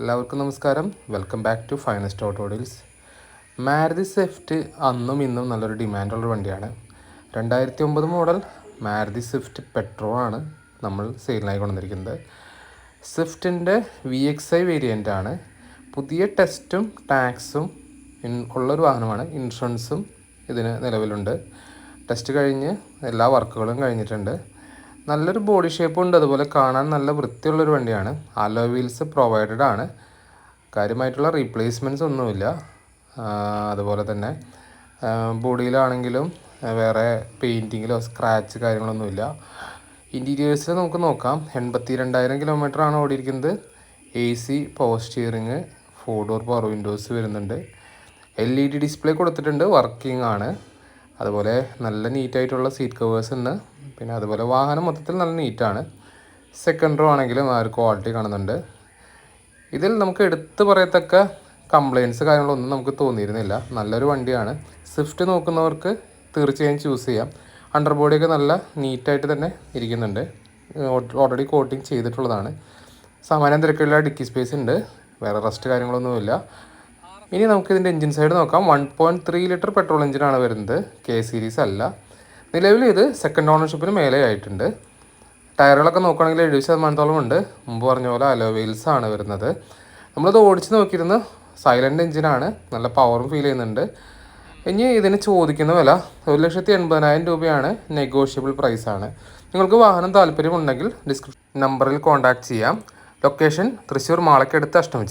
എല്ലാവർക്കും നമസ്കാരം. Welcome back to finest auto deals Maruti Swift അന്നും ഇന്നും നല്ലൊരു ഡിമാൻഡുള്ള വണ്ടിയാണ്. രണ്ടായിരത്തി ഒമ്പത് മോഡൽ മാരുതി സ്വിഫ്റ്റ് പെട്രോ ആണ് നമ്മൾ സെയിലിനായി കൊണ്ടുവന്നിരിക്കുന്നത്. സ്വിഫ്റ്റിന്റെ വി എക്സ് ഐ വേരിയന്റ് ആണ്. പുതിയ ടെസ്റ്റും ടാക്സും ഉള്ളൊരു വാഹനമാണ്. ഇൻഷുറൻസും ഇതിന് നിലവിലുണ്ട്. ടെസ്റ്റ് കഴിഞ്ഞ് എല്ലാ വർക്കുകളും കഴിഞ്ഞിട്ടുണ്ട്. നല്ലൊരു ബോഡി ഷേപ്പും ഉണ്ട്. അതുപോലെ കാണാൻ നല്ല വൃത്തിയുള്ളൊരു വണ്ടിയാണ്. അലോ വീൽസ് പ്രൊവൈഡഡ് ആണ്. കാര്യമായിട്ടുള്ള റീപ്ലേസ്മെന്റ്സ് ഒന്നുമില്ല. അതുപോലെ തന്നെ ബോഡിയിലാണെങ്കിലും വേറെ പെയിന്റിങ്ങിലോ സ്ക്രാച്ച് കാര്യങ്ങളൊന്നുമില്ല. ഇന്റീരിയേഴ്സിൽ നമുക്ക് നോക്കാം. എൺപത്തി രണ്ടായിരം കിലോമീറ്റർ ആണ് ഓടിയിരിക്കുന്നത്. A C power steering four door power windows വരുന്നുണ്ട്. എൽ ഇ ഡി ഡിസ്പ്ലേ കൊടുത്തിട്ടുണ്ട്. വർക്കിംഗ് ആണ്. അതുപോലെ നല്ല നീറ്റായിട്ടുള്ള സീറ്റ് കവേഴ്സ് ഉണ്ട് പിന്നെ അതുപോലെ വാഹനം മൊത്തത്തിൽ നല്ല നീറ്റാണ്. സെക്കൻഡ് റോ ആണെങ്കിലും ആ ഒരു ക്വാളിറ്റി കാണുന്നുണ്ട്. ഇതിൽ നമുക്ക് എടുത്തു പറയത്തക്ക കംപ്ലയിൻസ് കാര്യങ്ങളൊന്നും നമുക്ക് തോന്നിയിരുന്നില്ല. നല്ലൊരു വണ്ടിയാണ്. സ്വിഫ്റ്റ് നോക്കുന്നവർക്ക് തീർച്ചയായും ചൂസ് ചെയ്യാം. അണ്ടർ ബോഡിയൊക്കെ നല്ല നീറ്റായിട്ട് തന്നെ ഇരിക്കുന്നുണ്ട്. ഓൾറെഡി കോട്ടിങ് ചെയ്തിട്ടുള്ളതാണ്. സാമാന്യം തിരക്കുള്ള ഡിക്കി സ്പേസ് ഉണ്ട്. വേറെ റസ്റ്റ് കാര്യങ്ങളൊന്നുമില്ല. ഇനി നമുക്കിതിന്റെ എഞ്ചിൻ സൈഡ് നോക്കാം. One point three litre petrol എഞ്ചിനാണ് വരുന്നത്. കെ സീരീസ് അല്ല. നിലവിൽ ഇത് സെക്കൻഡ് ഓണർഷിപ്പിന് മേലെ ആയിട്ടുണ്ട് ടയറുകളൊക്കെ നോക്കുകയാണെങ്കിൽ എഴുപത് ശതമാനത്തോളം ഉണ്ട്. മുമ്പ് പറഞ്ഞ പോലെ അലോ വീൽസ് ആണ് വരുന്നത്. നമ്മളിത് ഓടിച്ച് നോക്കിയിരുന്ന സൈലന്റ് എഞ്ചിനാണ് നല്ല പവറും ഫീൽ ചെയ്യുന്നുണ്ട്. ഇനി ഇതിന് ചോദിക്കുന്ന വില ഒരു ലക്ഷത്തി എൺപതിനായിരം രൂപയാണ്. നെഗോഷ്യബിൾ പ്രൈസാണ് നിങ്ങൾക്ക് വാഹനം താല്പര്യമുണ്ടെങ്കിൽ ഡിസ്ക്രിപ്ഷൻ നമ്പറിൽ കോൺടാക്ട് ചെയ്യാം. ലൊക്കേഷൻ തൃശ്ശൂർ മാളക്കടുത്ത് അഷ്ടമിച്ച